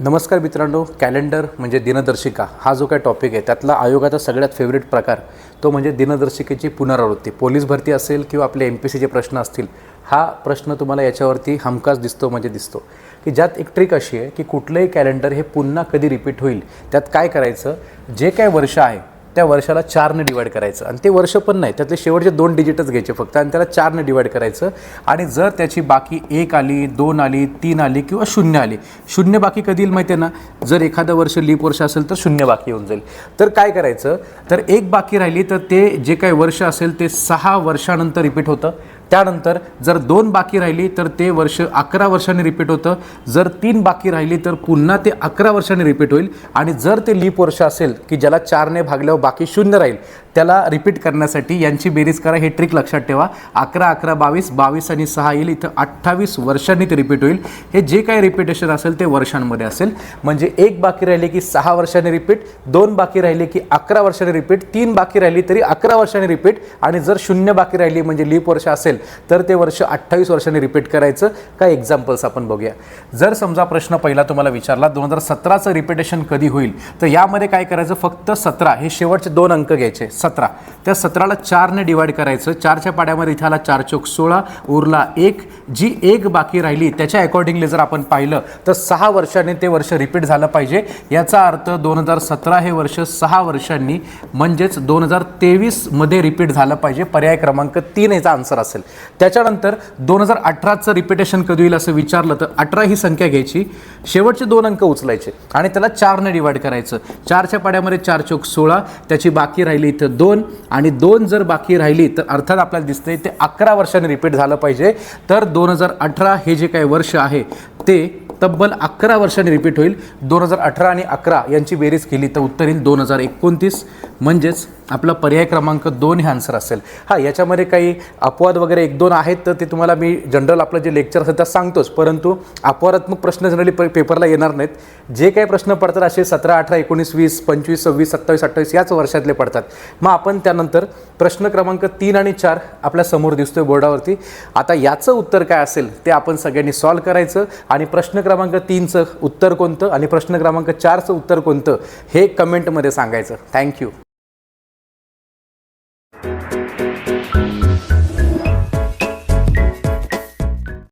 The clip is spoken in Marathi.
नमस्कार मित्रांनो कॅलेंडर म्हणजे दिनदर्शिका हा जो काय टॉपिक आहे त्यातला आयोगाचा सगळ्यात फेवरेट प्रकार तो म्हणजे दिनदर्शिकेची पुनरावृत्ती. पोलीस भरती असेल किंवा आपले एम पी सीचे प्रश्न असतील हा प्रश्न तुम्हाला याच्यावरती हमखास दिसतो म्हणजे दिसतो. की ज्यात एक ट्रिक अशी आहे की कुठलंही कॅलेंडर हे पुन्हा कधी रिपीट होईल त्यात काय करायचं जे काय वर्ष आहे त्या वर्षाला चारने डिवाईड करायचं. आणि ते वर्ष पण नाही त्यातले शेवटचे दोन डिजिटच घ्यायचे फक्त आणि त्याला चारने डिवाईड करायचं. आणि जर त्याची बाकी एक आली दोन आली तीन आली किंवा शून्य आली शून्य बाकी कधी येईल माहिती आहे ना? जर एखादं वर्ष लीप वर्ष असेल तर शून्य बाकी येऊन जाईल. तर काय करायचं? तर एक बाकी राहिली तर ते जे काही वर्ष असेल ते सहा वर्षानंतर रिपीट होतं. त्यानंतर जर दोन बाकी राहिली तर ते वर्ष अकरा वर्षांनी रिपीट होतं. जर तीन बाकी राहिली तर पुन्हा ते अकरा वर्षांनी रिपीट होईल. आणि जर ते लीप वर्ष असेल की ज्याला चारने भागल्यावर बाकी शून्य राहील त्याला रिपीट करण्यासाठी यांची बेरीज करा. हे ट्रिक लक्षात ठेवा. अकरा अकरा बावीस बावीस आणि सहा येईल. इथं अठ्ठावीस वर्षांनी ते रिपीट होईल. हे जे काही रिपीटेशन असेल ते वर्षांमध्ये असेल. म्हणजे एक बाकी राहिले की सहा वर्षांनी रिपीट दोन बाकी राहिले की अकरा वर्षांनी रिपीट तीन बाकी राहिली तरी अकरा वर्षांनी रिपीट आणि जर शून्य बाकी राहिली म्हणजे लीप वर्ष असेल तर ते वर्ष अठ्ठावीस वर्षांनी रिपीट करायचं. काय एक्झाम्पल्स आपण बघूया. जर समजा प्रश्न पहिला तुम्हाला विचारला दोन हजार सतराचं रिपिटेशन कधी होईल? तर यामध्ये काय करायचं? फक्त सतरा हे शेवटचे दोन अंक घ्यायचे. सतरा. त्या सतराला चारने डिवाईड करायचं. चारच्या पाड्यामध्ये इथे आला चार चौक सोळा उरला एक. जी एक बाकी राहिली त्याच्या अकॉर्डिंगली जर आपण पाहिलं तर सहा वर्षांनी ते वर्ष रिपीट झालं पाहिजे. याचा अर्थ दोन हजार सतरा हे वर्ष सहा वर्षांनी म्हणजेच दोन हजार तेवीसमध्ये रिपीट झालं पाहिजे. पर्याय क्रमांक तीन याचा आन्सर असेल. त्याच्यानंतर दोन हजार अठराचं रिपिटेशन कधी होईल असं विचारलं तर अठरा ही संख्या घ्यायची. शेवटचे दोन अंक उचलायचे आणि त्याला चारने डिवाइड करायचं. चारच्या पाड्यामध्ये चार चौक सोळा त्याची बाकी राहिली इथं दोन आणि दोन जर बाकी राहिली तर अर्थात आपल्याला दिसतंय ते अकरा वर्षाने रिपीट झालं पाहिजे. तर दोन हजार अठरा हे जे काही वर्ष आहे ते तब्बल अकरा वर्षांनी रिपीट होईल. दोन हजार अठरा आणि अकरा यांची बेरीज केली तर उत्तर येईल दोन हजार एकोणतीस. म्हणजेच आपला पर्याय क्रमांक दोन हे आन्सर असेल. हां याच्यामध्ये काही अपवाद वगैरे एक दोन आहेत तर ते तुम्हाला मी जनरल आपलं जे लेक्चर असेल त्या सांगतोच. परंतु अपवादात्मक प्रश्न जनरली प पेपरला येणार नाहीत. जे काही प्रश्न पडतात असे सतरा अठरा एकोणीस वीस पंचवीस सव्वीस सत्तावीस अठ्ठावीस याच वर्षातले पडतात. मग आपण त्यानंतर प्रश्न क्रमांक तीन आणि चार आपल्यासमोर दिसतोय बोर्डावरती. आता याचं उत्तर काय असेल ते आपण सगळ्यांनी सॉल्व करायचं आणि प्रश्न क्रमांक तीनचं उत्तर कोणतं आणि प्रश्न क्रमांक चारचं उत्तर कोणतं हे कमेंटमध्ये सांगायचं. थँक्यू